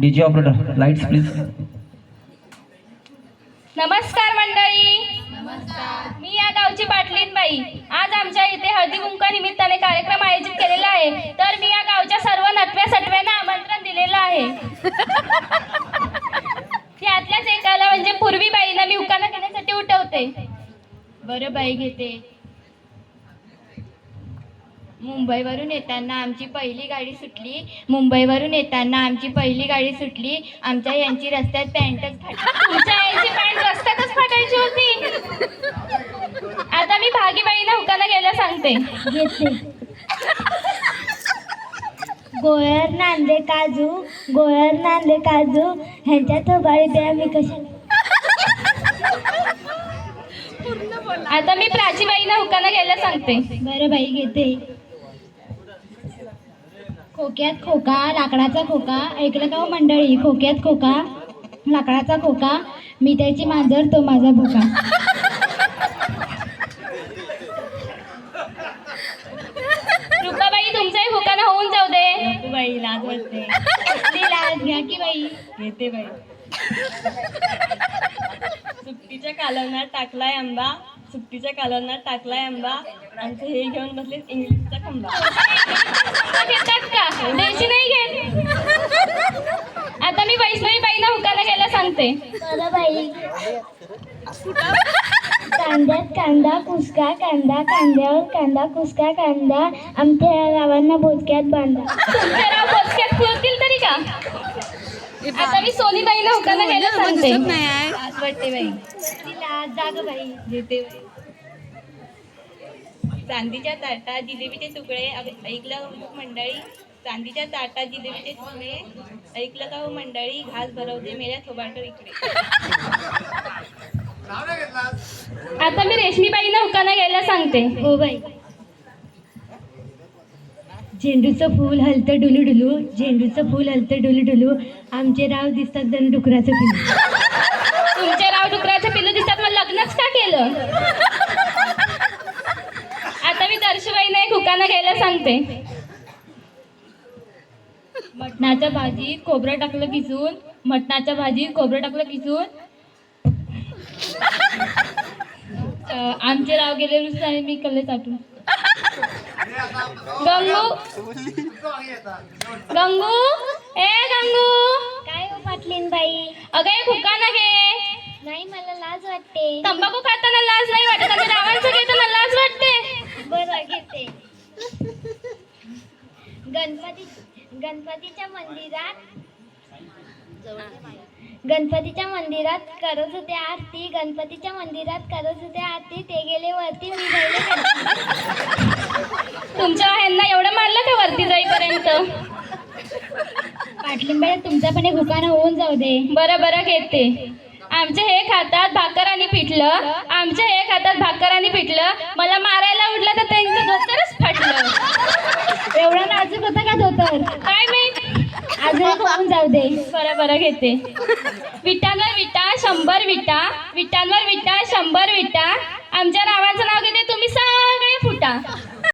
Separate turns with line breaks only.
DJ operator lights please
नमस्कार मंडळी. मी या गावची पाटलीन बाई आज आमच्या इथे हळदी कुंका निमित्ताने कार्यक्रम आयोजित केलेला आहे. तर मी या गावच्या सर्व नटव्या सटव्यांना आमंत्रण दिलेलं आहे. त्यातल्याच एकाला म्हणजे पूर्वी बाईला मी उकाना घेण्यासाठी उठवते. बरं बाई घेते. मुंबईवरून येताना आमची पहिली गाडी सुटली. मुंबईवरून येताना आमची पहिली गाडी सुटली. आमच्या यांची रस्त्यात पॅन्टच फाटली तुमच्या पॅन्ट रस्त्यातच फाटायची होती. आता मी भागीबाईला हुकाना घ्यायला सांगते.
घेते गोळ्यावर नांदे काजू गोळ्यावर नांदे काजू. ह्यांच्यात गाडी द्या मी कशाला
आता मी प्राचीबाईला हुकाना घ्यायला सांगते.
बरं बाई घेते. खोक्यात खोका लाकडाचा खोका. ऐकलं का हो मंडळी? खोक्यात खोका लाकडाचा खोका. मी त्याची मांजर तो माझा भोका.
रुपाबाई तुमचाही हुकाना होऊन जाऊ दे.
बाई लाज वाटते. लाज घ्या की बाई.
घेते बाई. सुट्टीच्या कालवनात टाकलाय आंबा. सुट्टीच्या कालवनात टाकलाय आंबा. आमचं हे घेऊन बसले इंग्लिशचा खंबा.
घेतात का देशी नाही घेत. आता मी वैष्णवी बाईला हुकाना घ्यायला सांगते.
बरं बाई. कांद्यात कांदा कुसका कांदा कांद्यावर कांदा कुसका कांदा आमच्या गावांना बोचक्यात बांधा.
तुमचे राव बोचक्यात पुरतील तरी का? आता मी सोनीबाईला हुकाना घ्यायला सांगते.
आज वाटते बाई.
जाग बाई.
घेते बाई. चांदीच्या ताटात जिलेबीचे तुकडे. अग- ऐकलं का हो मंडळी? चांदीच्या ताटात जिलेबीचे तुकडे. ऐकलं का हो मंडळी? घास भरवते मेल्या थोबाडकर इकडे.
आता मी रेशमीबाईला हुकाना घ्यायला सांगते.
हो बाई. झेंडूचं फूल हलतं डुलू डुलू झेंडूचं फूल हलतं डुलू डुलू आमचे राव दिसतात जण डुकराचं पिल्लू.
तुमचे राव डुकराचं पिल्लू दिसतात मग लग्नच का केलं? आता मी दर्शबाईला एक हुकाना घ्यायला सांगते. मटणाच्या भाजीत खोबरं टाकलं किसून. मटणाच्या भाजीत खोबरं टाकलं किसून. आमचे राव गेले नुसतं आणि मी कल्ले साठून. गंगू? गंगू? ए गंगू!
काय हो पाटलीन बाई
अगं एक हुकाना घे
नाही मला लाज वाटते.
तंबाखू खाताना लाज नाही वाटत. आणि रावांचं घेताना लाज वाटते.
बरं घेते. गणपती गणपतीच्या मंदिरात गणपतीच्या मंदिरात करत होते आरती गणपतीच्या मंदिरात करत होते आरती ते गेले वरती मी.
तुमच्या ह्यांना एवढं मारलं का वरती जाईपर्यंत?
पाटलिंबाई तुमचा पण एक हुकाना होऊन जाऊ दे.
बरं बरं घेते. आमचे हे खातात भाकर आणि पिठलं. आमचे हे खातात भाकर आणि पिठलं. मला मारायला उठलं तर त्यांचं धोतरच फाटलं.
एवढा नाजूक होता का धोतर
काय मी?
अजून एक जाऊ दे.
बरं बरं घेते. विटांवर विटा शंभर विटा. विटांवर विटा शंभर विटा. आमच्या नावाचं नाव घेते तुम्ही सगळे फुटा.